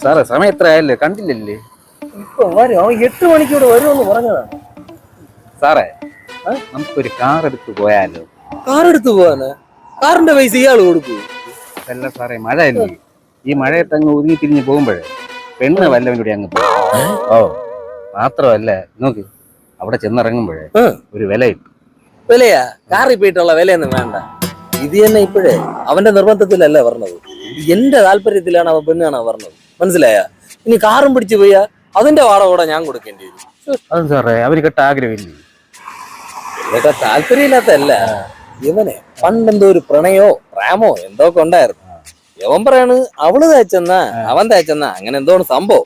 സാറേ സമയം എത്ര ആയല്ലേ കണ്ടില്ലല്ലേ? ഇപ്പൊ വരും അവൻ എട്ട് മണിക്കൂടെ വരുമെന്ന് പറഞ്ഞതാണ് സാറേ നമുക്കൊരു കാർ എടുത്തു പോയാലോ? കാർ എടുത്തു പോവാന്? കാറിന്റെ പൈസ ഇയാൾ കൊടുക്കൂ അല്ല സാറേ മഴ അല്ലേ ഈ മഴയത്ത് അങ്ങ് ഒതുങ്ങി തിരിഞ്ഞ് പോകുമ്പോഴേ പെണ്ണ് വല്ലവൻ കൂടി അങ്ങ് പോകും ഓ മാത്രമല്ല നോക്ക് അവിടെ ചെന്നിറങ്ങുമ്പോഴേ ഒരു വില കിട്ടും വിലയാ? കാറിൽ പോയിട്ടുള്ള വിലയൊന്നും വേണ്ട. ഇത് തന്നെ ഇപ്പോഴേ അവന്റെ നിർബന്ധത്തിലല്ല പറഞ്ഞത്. എന്റെ താല്പര്യത്തിലാണ് അവൻ പെണ്ണ് കാണാൻ പറഞ്ഞത്. മനസ്സിലായ? ഇനി കാറും പിടിച്ചു പോയാ അതിന്റെ വാടക കൂടെ ഞാൻ കൊടുക്കേണ്ടി വരും. അത് സാറേ അവർ കെട്ട ആഗ്രഹമില്ലേ. ഇതൊക്കെ താല്പര്യമില്ലാത്തല്ല ഇവനെ പണ്ടെന്തോ ഒരു പ്രണയോ പ്രേമോ എന്തോ ഒക്കെ ഉണ്ടായിരുന്നു. യവൻ പറയാണ് അവൾ തേച്ചെന്നാ അവൻ തേച്ചെന്നാ. അങ്ങനെ എന്തോ സംഭവം.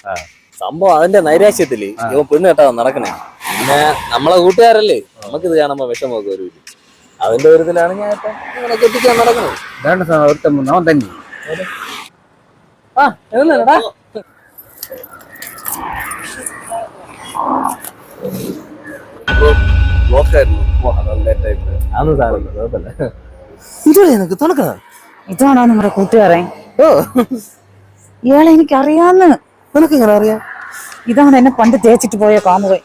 സംഭവം അതിന്റെ നൈരാശ്യത്തിൽ ഇവൻ പെണ്ണ് കേട്ടാ നടക്കണേ. പിന്നെ നമ്മളെ കൂട്ടുകാരല്ലേ? നമുക്കിത് കാണുമ്പോ വിഷമമൊക്കെ വരും. അതിന്റെ ഒരു ഇതിലാണ് ഞാൻ ഇപ്പൊ ഇങ്ങനെ കെട്ടിക്കാൻ നടക്കുന്നത്. ഇതാണ് സാർ ഒരുത്തൻ വന്ന് അവൻ തന്നെ ആ എഴുന്നേടാ ഇതാണോ നമ്മുടെ കൂട്ടുകാരൻ? ഓ. ഇയാളെ എനിക്കറിയാന്ന്. നിനക്ക് ഇങ്ങനെ അറിയാം? ഇതാണ് എന്നെ പണ്ട് തേച്ചിട്ട് പോയ കാമുകൻ.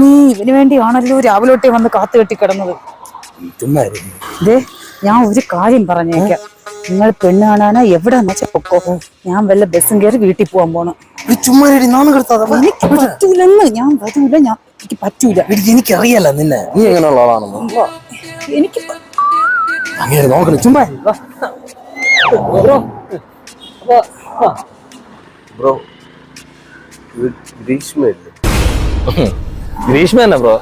നീ ഇവന് വേണ്ടിയാണല്ലോ രാവിലെ തൊട്ടേ വന്ന് കാത്തു കെട്ടി കിടന്നത് ദേ ഞാൻ ഒരു കാര്യം പറഞ്ഞേക്കാം. നിങ്ങൾ പെണ്ണ് കാണാനാ എവിടെ വെച്ചാ പൊക്കോ? ഞാൻ വല്ല ബസ്സും കയറി വീട്ടിൽ പോവാൻ പോണം. എനിക്ക് പറ്റൂലെന്ന്. ഞാൻ വരൂല ഞാൻ എനിക്ക് പറ്റൂല. എനിക്കറിയാലോ നിന്നെ. നീ എങ്ങനെയുള്ള ആളാണെന്ന്. എനിക്ക് അങ്ങനെ നോക്കണം ചുമ്മാ ബ്രോ. ഇത് ഗ്രീഷ്മയല്ലേ? ഗ്രീഷ്മ തന്നെ ബ്രോ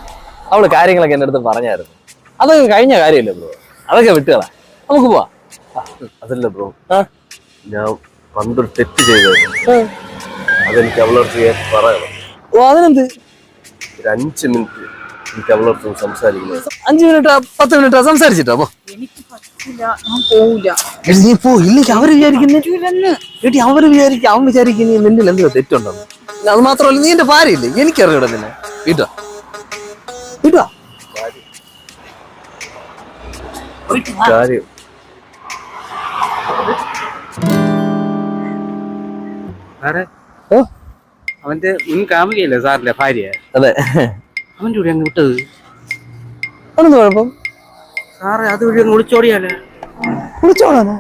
അവൾ കാര്യങ്ങളൊക്കെ എന്റെ അടുത്ത് പറഞ്ഞായിരുന്നു. അതൊക്കെ കഴിഞ്ഞ കാര്യമല്ലേ ബ്രോ അതൊക്കെ വിട്ടുകളാ. നമുക്ക് പോവാ. അതല്ല ബ്രോ. ഞാൻ പണ്ടൊരു തെറ്റ് ചെയ്തായിരുന്നു. അതെനിക്ക് അവളോട് പറയണം. ഓ അതിനെന്ത്? ഒരു അഞ്ച് മിനിറ്റ്. എനിക്ക് അഞ്ച് സംസാരിക്കണം അഞ്ചു മിനിറ്റ് പത്ത് മിനിറ്റ് സംസാരിച്ചിട്ടോ അപ്പൊ എനിക്ക് ഞാൻ പോവില്ല നീ പോ ഇല്ലെങ്കിൽ അവർ വിചാരിക്കുന്നു എടി അവർ വിചാരിക്കും അവൻ വിചാരിക്കുന്ന നിന്നിൽ എന്തോ തെറ്റുണ്ടെന്ന്. അത് മാത്രമല്ല നീ എന്റെ ഭാര്യയില്ലേ? എനിക്കറിയൂടെ നിന്നെ. വീട്ടോ. വീട്ടോ. കാര്യം അവന്റെ മുൻ കാമുകയല്ലേ സാറിന്റെ ഭാര്യ? അതെ. അവന്റെ കൂടെ അങ്ങ് വിട്ടത്. അതൊന്നും കുഴപ്പം? സാറേ അതുവഴി അങ്ങ് ഒളിച്ചോടിയാലേ. വിളിച്ചോളാനോ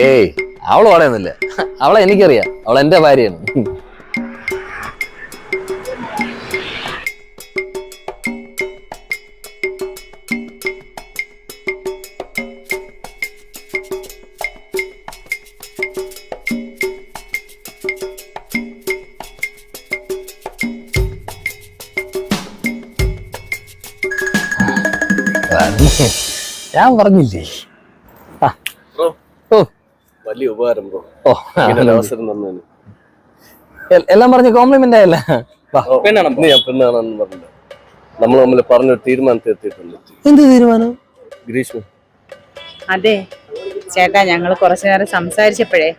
ഏയ് അവൾ പറയുന്നില്ല അവളെ എനിക്കറിയാം. അവളെന്റെ ഭാര്യയാണ്. ഞാൻ പറഞ്ഞില്ലേ? ആ, ഓ. വലിയ ഉപകാരം ബ്രോ. ഓ അവസരം തന്നതിന്. എല്ലാം പറഞ്ഞ് കോംപ്ലിമെന്റ് ആയല്ലേ? പെണ്ണാണെന്ന് പറഞ്ഞില്ല നമ്മൾ തമ്മിൽ പറഞ്ഞൊരു തീരുമാനത്തിൽ എത്തിയിട്ടുണ്ട്. എന്ത് തീരുമാനം? ഗ്രീഷ്മ. അതെ. ചേട്ടാ ഞങ്ങൾ കുറച്ചു നേരം സംസാരിച്ചപ്പോഴേ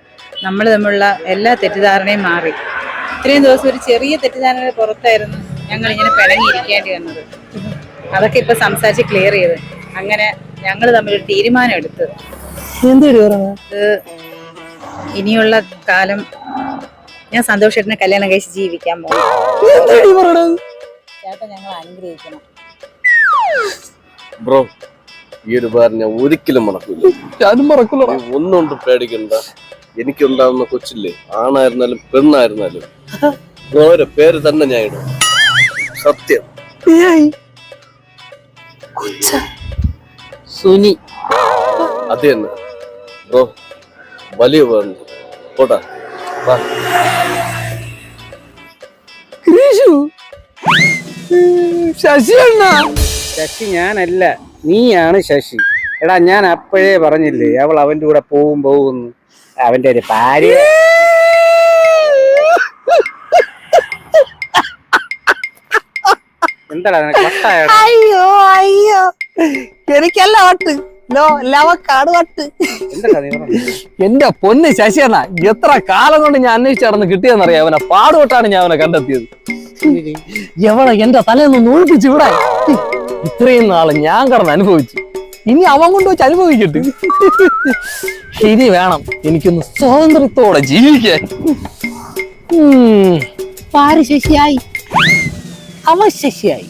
നമ്മൾ തമ്മിലുള്ള എല്ലാ തെറ്റിദ്ധാരണയും മാറി. ഇത്രയും ദിവസം ഒരു ചെറിയ തെറ്റിദ്ധാരണയുടെ പുറത്തായിരുന്നു ഞങ്ങൾ ഇങ്ങനെ പിണങ്ങിയിരിക്കേണ്ടി വന്നത്. അതൊക്കെ ഇപ്പൊ സംസാരിച്ച് ക്ലിയർ ചെയ്ത്. അങ്ങനെ ഞങ്ങൾ തമ്മിൽ തീരുമാനം എടുത്ത് ഇനിയുള്ള കാലം ഞാൻ സന്തോഷേട്ടനെ കല്യാണം കഴിച്ച് ജീവിക്കാൻ പോകും. ചേട്ടൻ ഞങ്ങൾ അനുഗ്രഹിക്കണം. ബ്രോ ഈ ഒരു ഉപകാരം ഞാൻ ഒരിക്കലും മറക്കില്ല ഞാനും മറക്കില്ല ഒന്നുകൊണ്ട് പേടിക്കണ്ട. എനിക്കുണ്ടാവുന്ന കൊച്ചില്ലേ ആണായിരുന്നാലും പെണ്ണായിരുന്നാലും. ഓരോ പേര് തന്നെ ഞാൻ ഇടും. സത്യം. സുനി. അത് തന്നെ. ബ്രോ വലിയ പോട്ടാ. വാ. ശശി ഞാനല്ല നീയാണ് ശശി. എടാ ഞാൻ അപ്പോഴേ പറഞ്ഞില്ലേ അവൾ അവന്റെ കൂടെ പോവും പോകുന്നു അവന്റെ ഒരു ഭാര്യ. എന്താടാ നിനക്ക്? അയ്യോ അയ്യോ. എനിക്കല്ല വട്ട് ലോ ലവക്കാട് വട്ട്? എന്റെ പൊന്ന് ശശിയെന്ന എത്ര കാലം കൊണ്ട് ഞാൻ അന്വേഷിച്ച് നടന്ന് കിട്ടിയെന്നറിയാം. അവനെ പാടുപെട്ടാണ് ഞാൻ അവനെ കണ്ടെത്തിയത്. എവളെ എന്റെ തലേന്ന് നൂൽപ്പിച്ചു ഇവിടെ ഇത്രയും നാൾ ഞാൻ കടന്ന് അനുഭവിച്ചു. ഇനി അവൻ കൊണ്ട് വെച്ച് അനുഭവിക്കട്ടെ. ഇനി വേണം എനിക്കൊന്ന് സ്വാതന്ത്ര്യത്തോടെ ജീവിക്കാൻ. ശശിയായി. അവൻ ശശിയായി.